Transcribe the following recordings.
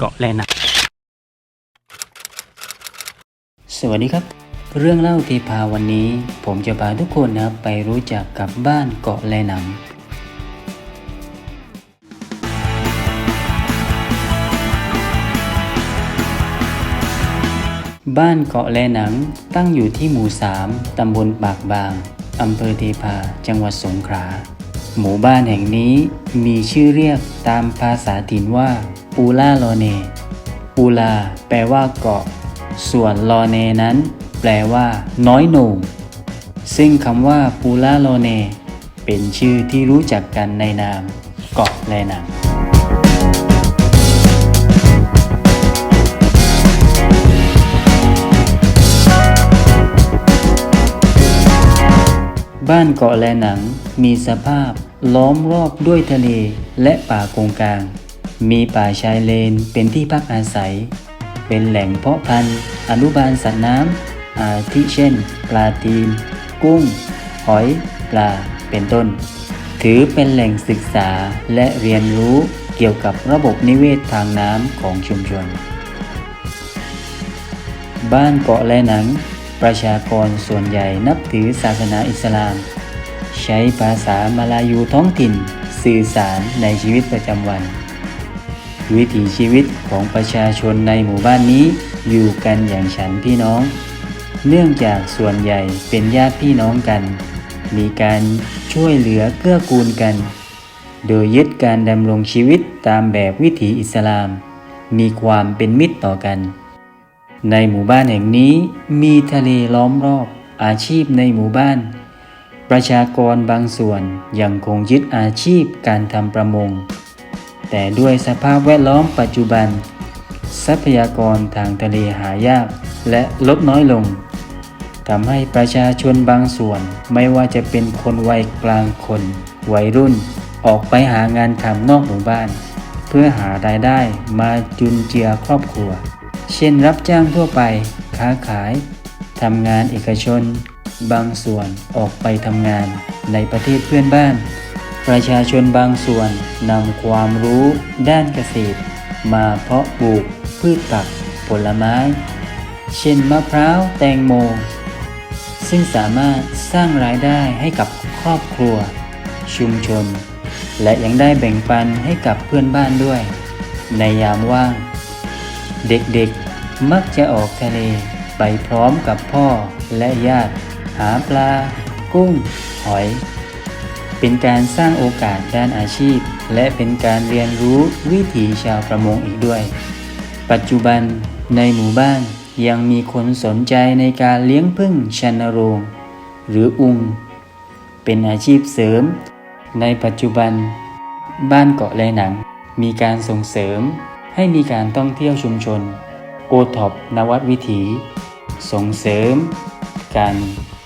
เกาะแลนังสวัสดีครับ เรื่องเล่าเทพาวันนี้ ผมจะพาทุกคนนะครับไปรู้จักกับบ้านเกาะแลหนังบ้านเกาะแลหนังตั้งอยู่ที่หมู่ 3 ตำบลปากบาง อำเภอเทพา จังหวัดสงขลา หมู่บ้านแห่งนี้มีชื่อเรียกตามภาษาถิ่นว่าปูล่าโลเน ปูลาแปลว่าเกาะ ส่วนลอเนนั้น แปลว่า น้อยหน่งซึ่งคำว่าปูล่าโลเน เป็นชื่อที่รู้จักกันในนาม เกาะแลนังบ้านเกาะแลหนังมีสภาพ ล้อมรอบด้วยทะเลและป่าโกงกลาง มีป่าชายเลนเป็นที่พักอาศัย เป็นแหล่งเพาะพันธุ์ อนุบาลสัตว์น้ำอาทิเช่น ปลาตีน กุ้ง หอย ปลา เป็นต้น ถือเป็นแหล่งศึกษาและเรียนรู้เกี่ยวกับระบบนิเวศทางน้ำของชุมชน บ้านเกาะแลหนัง ประชากรส่วนใหญ่นับถือศาสนาอิสลาม ใช้ภาษามาลายูท้องถิ่น สื่อสารในชีวิตประจำวัน วิถีชีวิตของประชาชนในหมู่บ้านนี้อยู่กันอย่างฉันพี่น้อง เนื่องจากส่วนใหญ่เป็นญาติพี่น้องกัน มีการช่วยเหลือเกื้อกูลกัน โดยยึดการดำรงชีวิตตามแบบวิถีอิสลาม มีความเป็นมิตรต่อกัน ในหมู่บ้านแห่งนี้มีทะเลล้อมรอบอาชีพในหมู่บ้าน ประชากรบางส่วนยังคงยึดอาชีพการทำประมง แต่ด้วยสภาพแวดล้อมปัจจุบัน ทรัพยากรทางทะเลหายากและลดน้อยลงทำให้ประชาชนบางส่วนไม่ว่าจะเป็นคนวัยกลางคน วัยรุ่น ออกไปหางานทำนอกหมู่บ้าน เพื่อหารายได้มาจุนเจือครอบครัว เช่นรับจ้างทั่วไป ค้าขายทำงานเอกชน บางส่วนออกไปทำงานในประเทศเพื่อนบ้าน ประชาชนบางส่วนนำความรู้ด้านเกษตร มาเพาะปลูกพืชผักผลไม้ เช่นมะพร้าวแตงโม ซึ่งสามารถสร้างรายได้ให้กับครอบครัว ชุมชน และยังได้แบ่งปันให้กับเพื่อนบ้านด้วย ในยามว่าง เด็กๆมักจะออกทะเลไปพร้อมกับพ่อและญาติ หาปลา กุ้ง หอย เป็นการสร้างโอกาสด้านอาชีพ และเป็นการเรียนรู้วิถีชาวประมงอีกด้วย ปัจจุบันในหมู่บ้านยังมีคนสนใจในการเลี้ยงผึ้งชันโรง หรืออุง เป็นอาชีพเสริม ในปัจจุบัน บ้านเกาะแลหนัง มีการส่งเสริมให้มีการท่องเที่ยวชุมชน โอท็อปนวัดวิถี ส่งเสริม การ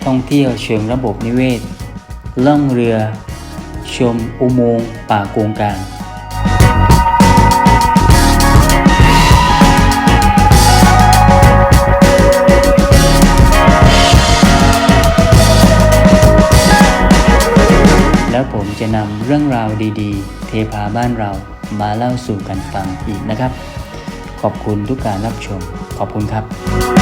ท่องเที่ยวเชิงระบบนิเวศ ล่องเรือ ชมอุโมงค์ป่าโกงกางแล้วผมจะนำเรื่องราวดีๆ เทพาบ้านเรามาเล่าสู่กันฟังอีกนะครับ ขอบคุณทุกการรับชม ขอบคุณครับ